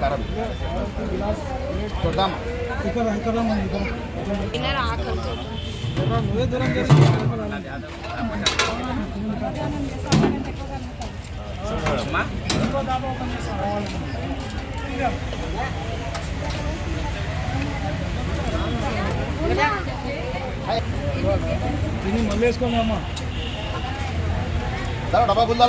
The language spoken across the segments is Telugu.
కరం చూద్దామా? దీన్ని మళ్ళీ వేసుకోండి అమ్మా డబ్బా గుందా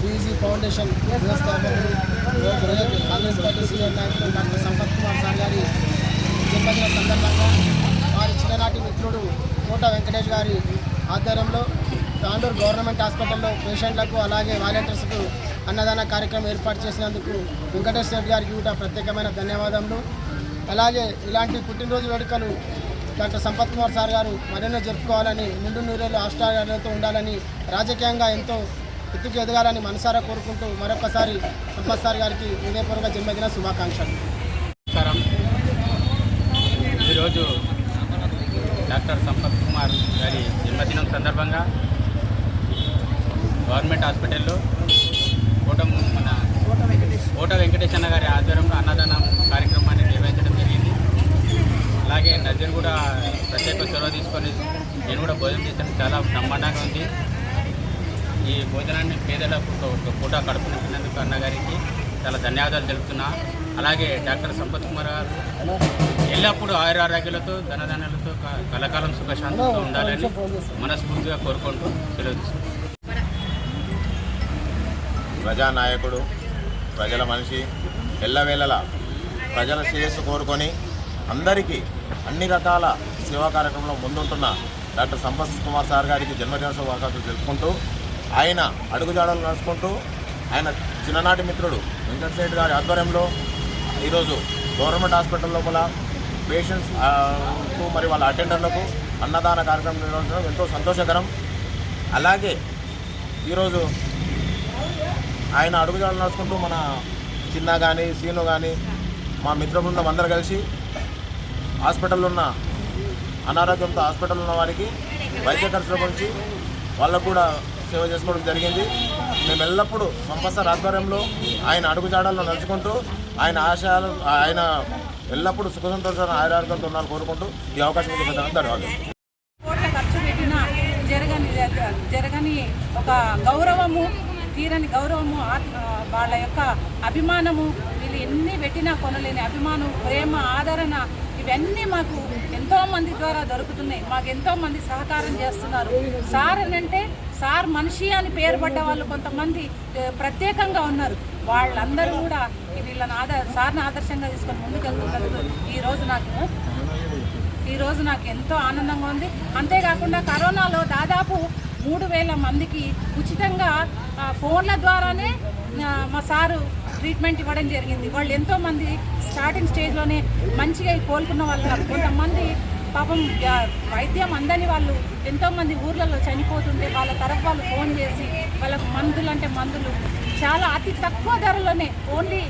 బీజీ ఫౌండేషన్ వ్యవస్థాపకులు కాంగ్రెస్ పార్టీ సీనియర్ నాయకులు డాక్టర్ సంపత్ కుమార్ సార్ గారి జన్మదిన సందర్భంగా వారి చిన్ననాటి మిత్రుడు కోట వెంకటేష్ గారి ఆధ్వర్యంలో తాండూరు గవర్నమెంట్ హాస్పిటల్లో పేషెంట్లకు అలాగే వాలంటీర్స్కు అన్నదాన కార్యక్రమం ఏర్పాటు చేసినందుకు వెంకటేష్ రెడ్డి గారికి కూడా ప్రత్యేకమైన ధన్యవాదములు. అలాగే ఇలాంటి పుట్టినరోజు వేడుకలు డాక్టర్ సంపత్ కుమార్ సార్ గారు మరెన్నో జరుపుకోవాలని నిండు నూరేళ్ళు ఆస్ట్రేలియాతో ఉండాలని రాజకీయంగా ఎంతో ఎత్తుకు ఎదగాలని మనసారా కోరుకుంటూ మరొకసారి సంపత్ సార్ గారికి హృదయపూర్వక జన్మదిన శుభాకాంక్షలు. నమస్కారం. ఈరోజు డాక్టర్ సంపత్ కుమార్ గారి జన్మదినం సందర్భంగా గవర్నమెంట్ హాస్పిటల్లో కోట మన కోట వెంకటేశన్న గారి ఆధ్వర్యంలో అన్నదానం కార్యక్రమాన్ని నిర్వహించడం జరిగింది అలాగే నజర్ కూడా ప్రత్యేక చొరవ తీసుకొని నేను కూడా భోజనం చేశాను. చాలా బ్రహ్మాండంగా ఉంది. ఈ భోజనాన్ని పేదలకు ఒక- పూట కడుపు అన్నగారికి చాలా ధన్యవాదాలు తెలుపుతున్నా. అలాగే డాక్టర్ సంపత్ కుమార్ గారు ఎల్లప్పుడూ ఆయురారోగ్యాలతో ధనధాన్యాలతో కలకాలం సుఖశాంతితో ఉండాలని మనస్ఫూర్తిగా కోరుకుంటూ సెలవు ప్రజానాయకుడు ప్రజల మనిషి ఎల్లవేళలా ప్రజల శ్రేయస్సు కోరుకొని అందరికీ అన్ని రకాల సేవా కార్యక్రమంలో ముందుంటున్న డాక్టర్ సంపత్ కుమార్ సార్ గారికి జన్మదిన శుభాకాంక్షలు తెలుపుకుంటూ ఆయన అడుగుజాడలు నడుచుకుంటూ ఆయన చిన్ననాటి మిత్రుడు వెంకటరెడ్డి గారి ఆధ్వర్యంలో ఈరోజు గవర్నమెంట్ హాస్పిటల్ లోపల పేషెంట్స్కు మరి వాళ్ళ అటెండర్లకు అన్నదాన కార్యక్రమం నిర్వహించడం ఎంతో సంతోషకరం. అలాగే ఈరోజు ఆయన అడుగుజాడలు నడుచుకుంటూ మన చిన్న కానీ సీను కానీ మా మిత్ర బృందం అందరు కలిసి హాస్పిటల్లో ఉన్న అనారోగ్యంతో హాస్పిటల్లో ఉన్న వారికి వైద్య ఖర్చుల గురించి వాళ్ళకు కూడా సేవ చేసుకోవడం జరిగింది. మేము ఎల్లప్పుడూ సంపత్సర్ ఆధ్వర్యంలో ఆయన అడుగుజాడల్లో నడుచుకుంటూ ఆయన ఆశయాలు ఆయన ఎల్లప్పుడూ సుఖ సంతోషాలను ఆయురారోగ్యంతో ఉండాలని కోరుకుంటూ ఈ అవకాశం ఇచ్చిన ధన్యవాదాలు. ఖర్చు జరగని జరగని ఒక గౌరవము తీరని గౌరవము వాళ్ళ యొక్క అభిమానము వీళ్ళు ఎన్ని పెట్టినా కొనలేని అభిమానం ప్రేమ ఆదరణ ఇవన్నీ మాకు ఎంతో మంది ద్వారా దొరుకుతున్నాయి. మాకు ఎంతో మంది సహకారం చేస్తున్నారు. సార్ అని అంటే సార్ మనిషి అని పేరు పడ్డ వాళ్ళు కొంతమంది ప్రత్యేకంగా ఉన్నారు. వాళ్ళందరూ కూడా వీళ్ళని ఆదర్ సార్ని ఆదర్శంగా తీసుకొని ముందుకెళ్తున్నందుకు ఈరోజు నాకు ఈరోజు నాకు ఎంతో ఆనందంగా ఉంది. అంతేకాకుండా కరోనాలో దాదాపు మూడు వేల మందికి ఉచితంగా ఫోన్ల ద్వారానే మా సారు ట్రీట్మెంట్ ఇవ్వడం జరిగింది. వాళ్ళు ఎంతోమంది స్టార్టింగ్ స్టేజ్లోనే మంచిగా కోలుకున్న వాళ్ళు కొంతమంది పాపం వైద్యం అందని వాళ్ళు ఎంతోమంది ఊర్లలో చనిపోతుంటే వాళ్ళ తరఫు వాళ్ళు ఫోన్ చేసి వాళ్ళకు మందులు అంటే మందులు చాలా అతి తక్కువ ధరలోనే ఓన్లీ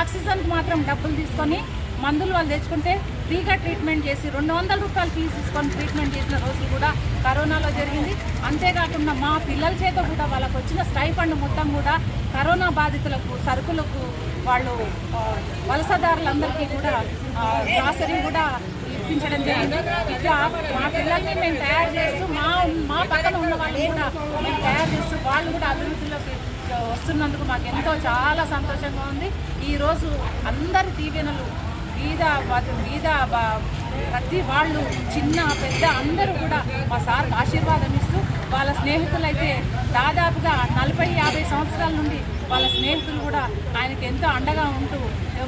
ఆక్సిజన్కి మాత్రం డబ్బులు తీసుకొని మందులు వాళ్ళు తెచ్చుకుంటే ఫ్రీగా ట్రీట్మెంట్ చేసి రెండు వందల రూపాయలు ఫీజు తీసుకొని ట్రీట్మెంట్ చేసిన రోజులు కూడా కరోనాలో జరిగింది. అంతేకాకుండా మా పిల్లల చేత కూడా వాళ్ళకు వచ్చిన స్టైఫండ్ మొత్తం కూడా కరోనా బాధితులకు సరుకులకు వాళ్ళు వలసదారులందరికీ కూడా గ్రాసరీ కూడా ఇప్పించడం జరిగింది. ఇట్లా మా పిల్లల్ని మేము తయారు చేస్తూ మా మా పక్కన ఉన్న వాళ్ళు కూడా మేము తయారు చేస్తూ వాళ్ళు కూడా అభివృద్ధిలోకి వస్తున్నందుకు మాకు ఎంతో చాలా సంతోషంగా ఉంది. ఈరోజు అందరి దీవెనలు బీద బీద ప్రతి వాళ్ళు చిన్న పెద్ద అందరూ కూడా మా సార్కి ఆశీర్వాదం ఇస్తూ వాళ్ళ స్నేహితులైతే దాదాపుగా నలభై యాభై సంవత్సరాల నుండి వాళ్ళ స్నేహితులు కూడా ఆయనకి ఎంతో అండగా ఉంటూ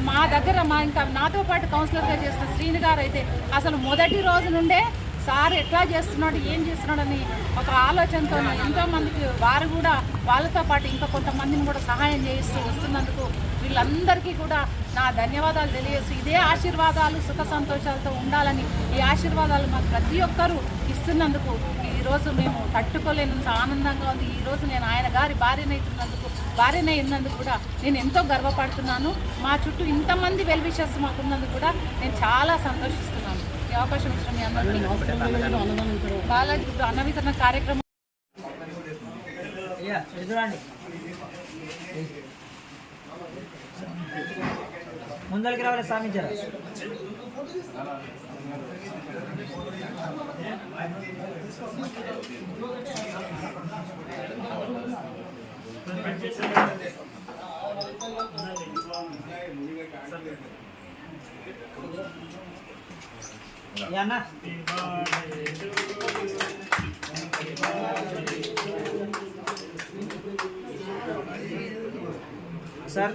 మా దగ్గర మా ఇంకా నాతో పాటు కౌన్సిలర్గా చేసిన శ్రీని గారు అయితే అసలు మొదటి రోజు నుండే సార్ ఎట్లా చేస్తున్నాడు ఏం చేస్తున్నాడని ఒక ఆలోచనతో ఎంతో మందికి వారు కూడా వాళ్ళతో పాటు ఇంకా కొంతమందిని కూడా సహాయం చేయిస్తూ వస్తున్నందుకు వీళ్ళందరికీ కూడా నా ధన్యవాదాలు తెలియజేసి ఇదే ఆశీర్వాదాలు సుఖ సంతోషాలతో ఉండాలని ఈ ఆశీర్వాదాలు మాకు ప్రతి ఒక్కరూ ఇస్తున్నందుకు ఈరోజు మేము తట్టుకోలేనంత ఆనందంగా ఉంది. ఈరోజు నేను ఆయన గారి భార్యనైతున్నందుకు భార్యనైనందుకు కూడా నేను ఎంతో గర్వపడుతున్నాను. మా చుట్టూ ఇంతమంది వెల్విషస్ మాకున్నందుకు కూడా నేను చాలా సంతోషిస్తున్నాను. ఈ అవకాశం ఇచ్చిన మీ అందరికీ బాలాజీ ఇప్పుడు అన్న వితరణ కార్యక్రమం ముందరికి రావాలి స్థాపించారు అన్న సార్?